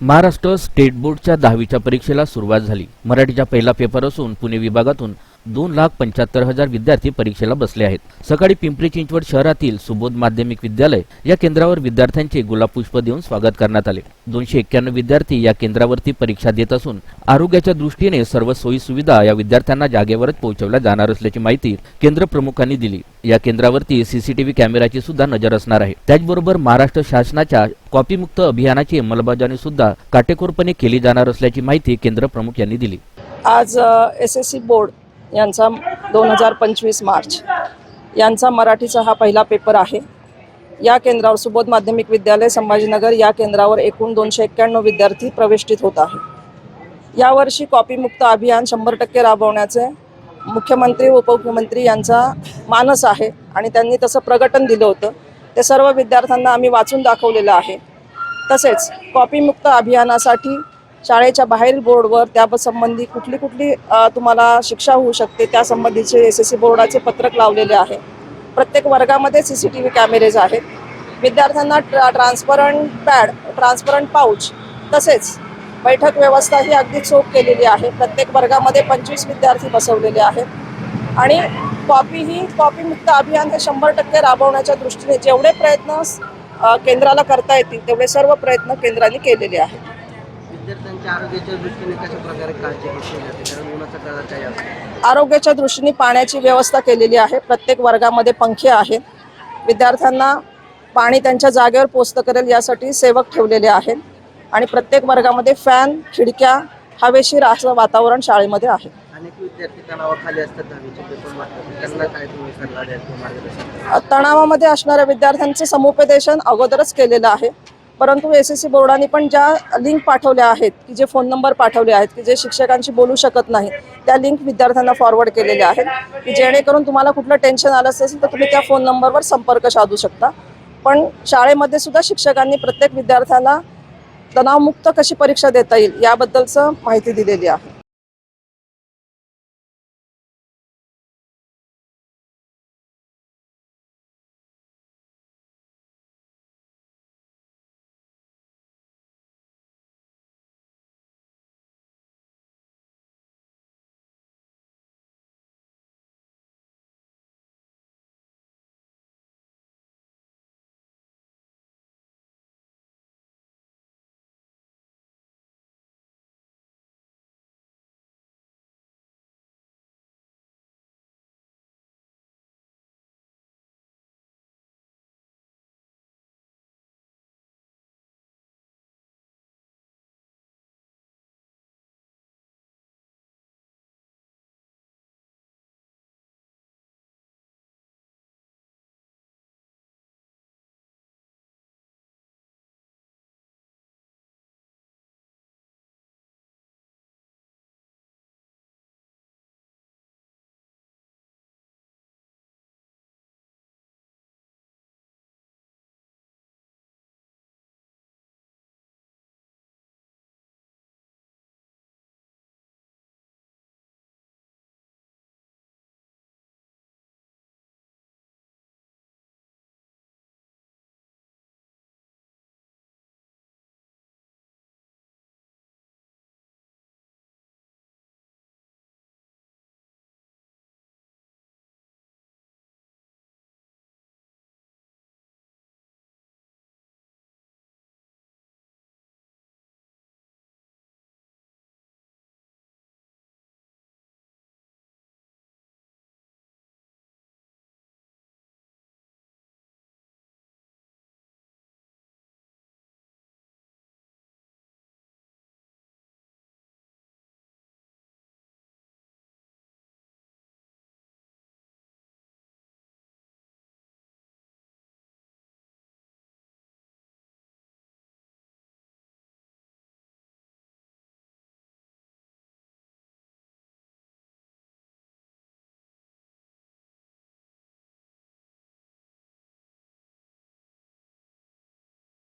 Maharashtra state बोर्डच्या दहावीच्या परीक्षेला सुरुवात झाली. मराठीचा पहिला पेपर असून पुणे विभागातून दोन लाख पंच्याहत्तर हजार विद्यार्थी परीक्षेला बसले आहेत. सकाळी पिंपरी चिंचवड शहरातील सुबोध माध्यमिक विद्यालय या केंद्रावर विद्यार्थ्यांचे गुलाब पुष्प देऊन स्वागत करण्यात आले. दोनशे एक्क्याण्णव विद्यार्थी या केंद्रावरती परीक्षा देत असून आरोग्याच्या दृष्टीने सर्व सोयी सुविधा या विद्यार्थ्यांना जागेवरच पोहोचवल्या जाणार असल्याची माहिती केंद्र प्रमुखांनी दिली. या केंद्रावरती सीसीटीव्ही कॅमेराची सुद्धा नजर असणार आहे. त्याचबरोबर महाराष्ट्र शासनाच्या कॉपीमुक्त अभियानाची अंमलबजावणी सुद्धा काटेकोरपणे केली जाणार असल्याची माहिती केंद्र प्रमुख यांनी दिली. आज एस एस सी बोर्ड यांचा दोन हजार पंचवीस मार्च. यांचा मराठीचा हा पहिला पेपर आहे. या केंद्रावर सुबोध माध्यमिक विद्यालय संभाजीनगर या केंद्रावर एकूण दोनशे एक्क्याण्णव विद्यार्थी प्रवेशित होत आहे यावर्षी कॉपीमुक्त अभियान शंभर टक्के राबवण्याचे मुख्यमंत्री व उपमुख्यमंत्री यांचा मानस आहे आणि त्यांनी तसं प्रकटन दिलं होतं. ते सर्व विद्यार्थ्यांना आम्ही वाचून दाखवलेलं आहे. तसेच कॉपीमुक्त अभियानासाठी शाळेच्या बाहेरील बोर्डवर त्यासंबंधी कुठली कुठली तुम्हाला शिक्षा होऊ शकते त्यासंबंधीचे एस एस सी बोर्डाचे पत्रक लावलेले आहे. प्रत्येक वर्गामध्ये C C T V cameras आहेत. विद्यार्थ्यांना ट्रा ट्रान्सपरंट पॅड ट्रान्सपरंट पाऊच तसेच बैठक व्यवस्था ही अगदी चोख केलेली आहे. प्रत्येक वर्गामध्ये पंचवीस विद्यार्थी बसवलेले आहेत. आणि कॉपी ही कॉपीमुक्त अभियान हे शंभर टक्के राबवण्याच्या दृष्टीने जेवढे प्रयत्न केंद्राला करता येतील तेवढे सर्व प्रयत्न केंद्राने केलेले आहेत. विद्यार्थ्यांच्या आरोग्याच्या दृष्टीने कशा प्रकारे काळजी घेतली जाते? कारण उन्हाचा काळ काही असतो. आरोग्याच्या दृष्टीने पाण्याची व्यवस्था केलेली आहे. प्रत्येक वर्गामध्ये पंखे आहेत. विद्यार्थ्यांना पाणी त्यांच्या जागेवर पोचतं करेल यासाठी सेवक ठेवलेले आहेत. आणि प्रत्येक वर्गामध्ये फॅन खिडक्या हवेशीर असं वातावरण शाळेमध्ये आहे? तणावामध्ये असणाऱ्या विद्यार्थ्यांचं समुपदेशन अगोदरच केलेलं आहे. परंतु एस एस सी बोर्डाने पण ज्या लिंक पाठवल्या आहेत की जे फोन नंबर पाठवले आहेत की जे शिक्षकांशी बोलू शकत नाही त्या लिंक विद्यार्थ्यांना फॉरवर्ड केलेल्या आहेत की जेणेकरून तुम्हाला कुठलं टेन्शन आलं असेल तर तुम्ही त्या फोन नंबरवर संपर्क साधू शकता. पण शाळेमध्ये सुद्धा शिक्षकांनी प्रत्येक विद्यार्थ्याला तणावमुक्त कशी परीक्षा देता येईल याबद्दलचं माहिती दिलेली आहे.